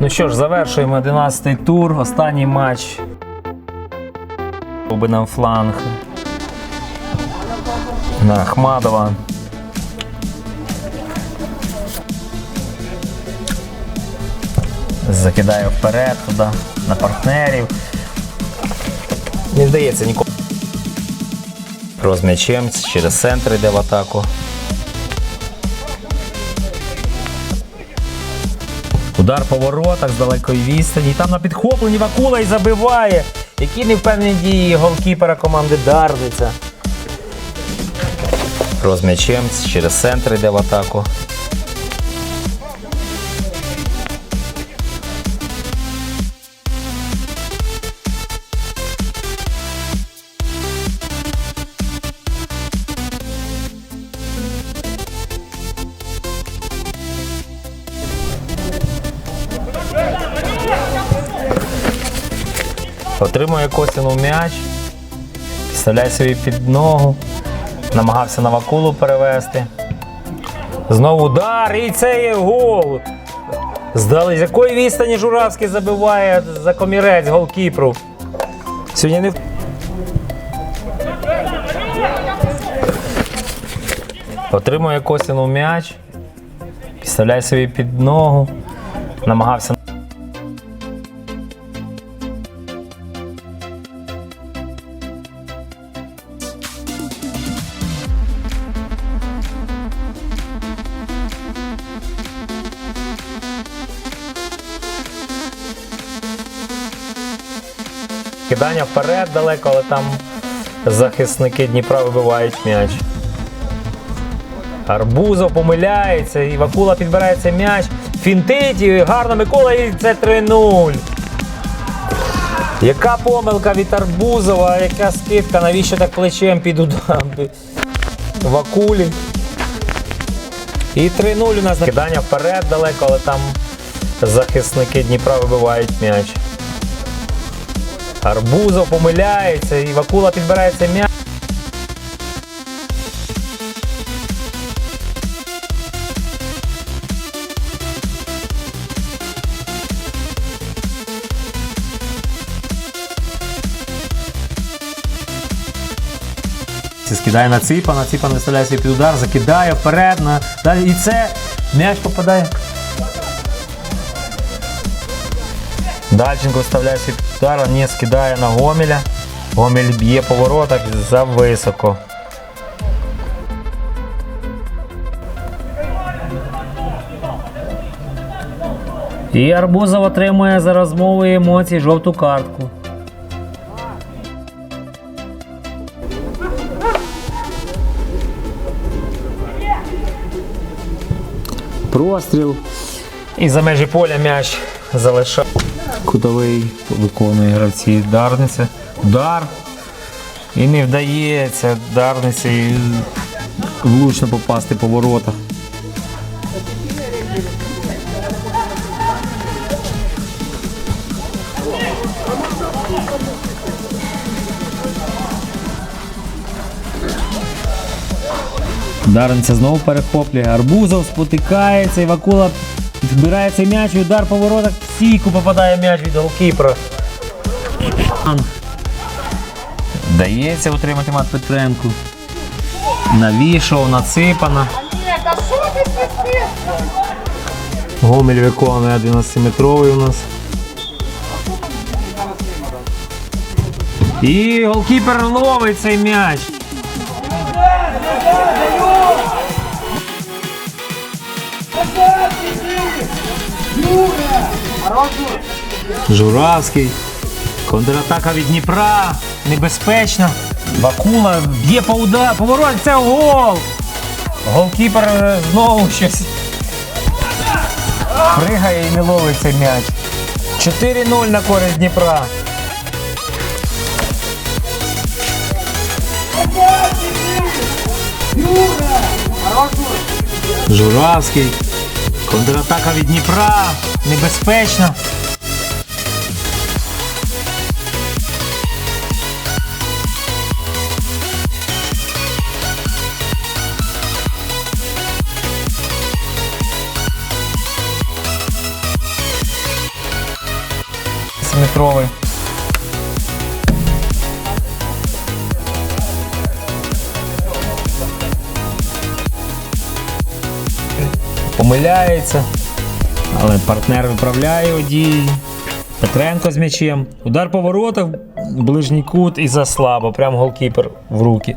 Ну що ж, завершуємо 11-й тур, останній матч. Був нам фланг на Ахмадова. Закидає вперед туди, на партнерів. Не вдається нікому. Роз м'ячем через центр йде в атаку. Удар по воротах з далекої відстані. Там на підхопленні Вакула і забиває. Які невпевнені дії голкіпера команди Дарниця. Роз м'ячем через центр йде в атаку. Отримує Костіну м'яч, підставляє собі під ногу, намагався на вакулу перевести. Знову удар, і це є гол. Здали, з якої відстані Журавський забиває за комірець голкіпру. Сьогодні не. Отримує Костіну м'яч, підставляє собі під ногу, намагався Кидання вперед далеко, але там захисники Дніпра вибивають м'яч. Арбузов помиляється, і Вакула підбирається м'яч. Фінтить, і гарно Микола, і це 3-0. Яка помилка від Арбузова, яка скидка, навіщо так плечем під удар? Вакулі. І 3-0 у нас кидання вперед далеко, але там захисники Дніпра вибивають м'яч. Арбузов помиляється, і Вакула підбирається м'яч. Скидає на Ципана, Ципан виставляє свій під удар, закидає вперед, на... і це м'яч попадає. Дальченко вставляє свій удар, не скидає на Гомеля. Гомель б'є по воротах за високо. І Арбузов отримує за розмови і емоції жовту картку. Простріл. І за межі поля м'яч залишає. Кутовий виконує гравці Дарниці. Удар. І не вдається Дарниці влучно попасти по воротах. Дарниця знову перехоплює. Арбузов спотикається, і Вакула збирає цей м'яч, удар по воротах. В Сійку попадає м'яч від голкіпера. Дається утримати Мат Петренку. Навішав, наципана. Гомель виконує 11-метровий у нас. І голкіпер ловить цей м'яч. Журавський. Контратака від Дніпра. Небезпечна. Вакула б'є по удар. Поворот, це гол. Голкіпер е, знову щось. Пригає і не ловить цей м'яч. 4-0 на користь Дніпра. Журавський. Контратака від Дніпра небезпечно. Метровий. Помиляється. Але партнер виправляє одії. Петренко з м'ячем. Удар по воротах, ближній кут і заслабо. Прям голкіпер в руки.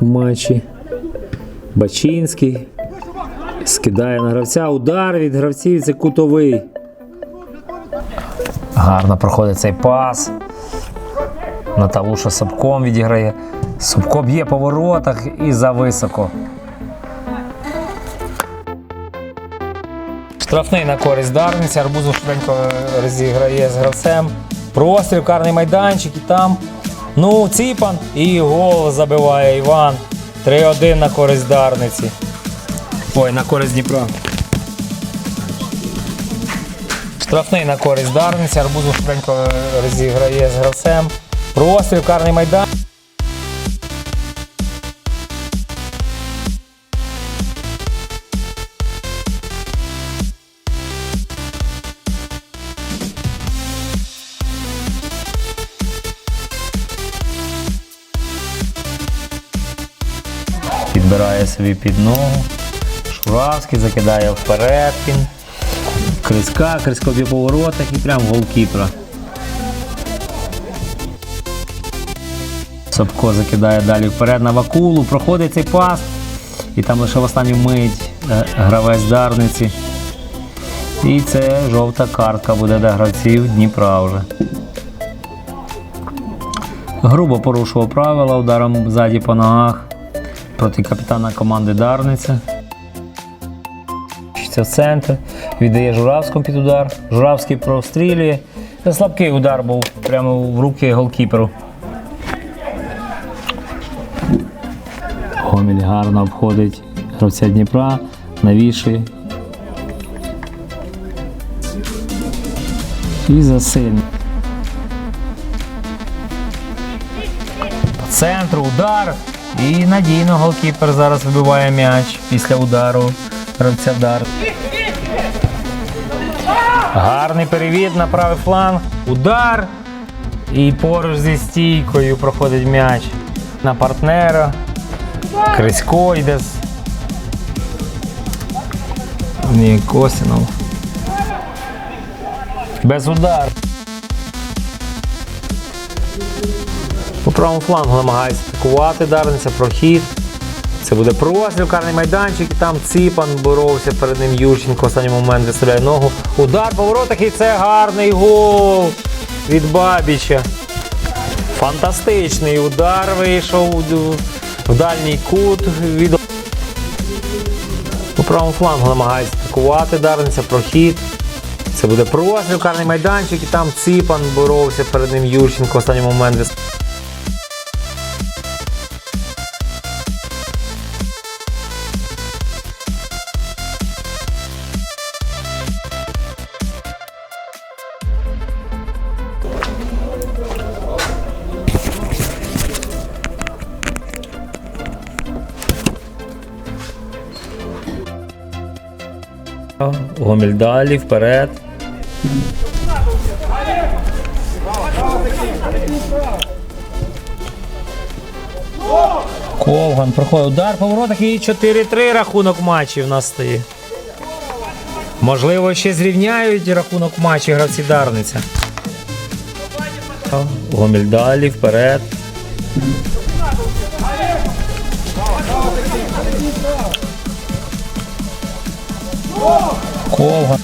В матчі. Бачинський. Скидає на гравця. Удар від гравців. Це кутовий. Гарно проходить цей пас. Наталуша Сапком відіграє. Сапко б'є по воротах і зависоко. Штрафний на користь Дарниці. Арбузов швиденько розіграє з гравцем. Простріл, карний майданчик і там. Ну, ціпан і гол забиває Іван. 3-1 на користь Дарниці. Ой, на користь Дніпра. Штрафний на користь Дарниці. Арбузов швиденько розіграє з гравцем. Простріл, карний майданчик. Собі під ногу. Шуравський закидає вперед. Він. Криска, Крисько б'є по і прям голкіпера. Сапко закидає далі вперед на вакулу, проходить цей пас. І там лише в останню мить е, гравець Дарниці. І це жовта картка буде для гравців Дніпра вже. Грубо порушував правила ударом ззаді по ногах проти капітана команди Дарниця. Це в центр. Віддає Журавському під удар. Журавський прострілює. Це слабкий удар був прямо в руки голкіперу. Гомель гарно обходить гравця Дніпра, навішує. І засильний. По центру удар. І надійно голкіпер зараз вибиває м'яч після удару гравця Дар. Гарний перевід на правий фланг. Удар. І поруч зі стійкою проходить м'яч на партнера. Крисько йде з. Ні, Косінов. Без удару. По правому флангу намагається атакувати Дарниця, прохід. Це буде простріл, карний майданчик, і там Ципан боровся перед ним Ющенко в останній момент виставляє ногу. Удар по воротах і це гарний гол від Бабіча. Фантастичний удар вийшов в дальній кут. Від... По правому флангу намагається атакувати Дарниця, прохід. Це буде простріл, карний майданчик, і там Ципан боровся перед ним Ющенко в останній момент виставляє. Гомель далі, вперед. Ковган проходить удар по воротах і 4-3 рахунок матчів нас стає. Можливо, ще зрівняють рахунок матчі гравці Дарниця. Гомель далі, вперед. Ковган.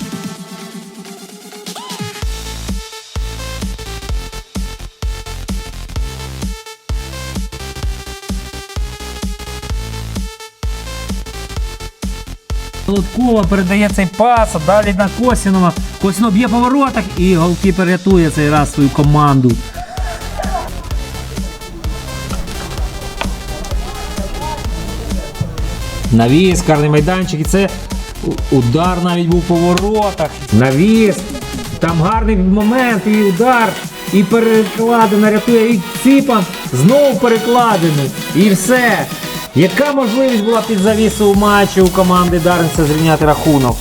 Луткова передає цей пас, а далі на Косінова. Косінов б'є по воротах і голкіпер рятує цей раз свою команду. Навіс, карний майданчик, і це удар навіть був по воротах. Навіс. Там гарний момент, і удар, і перекладина рятує, і Ціпан знову перекладений. І все. Яка можливість була під завісу у матчі у команди Дарниця зрівняти рахунок?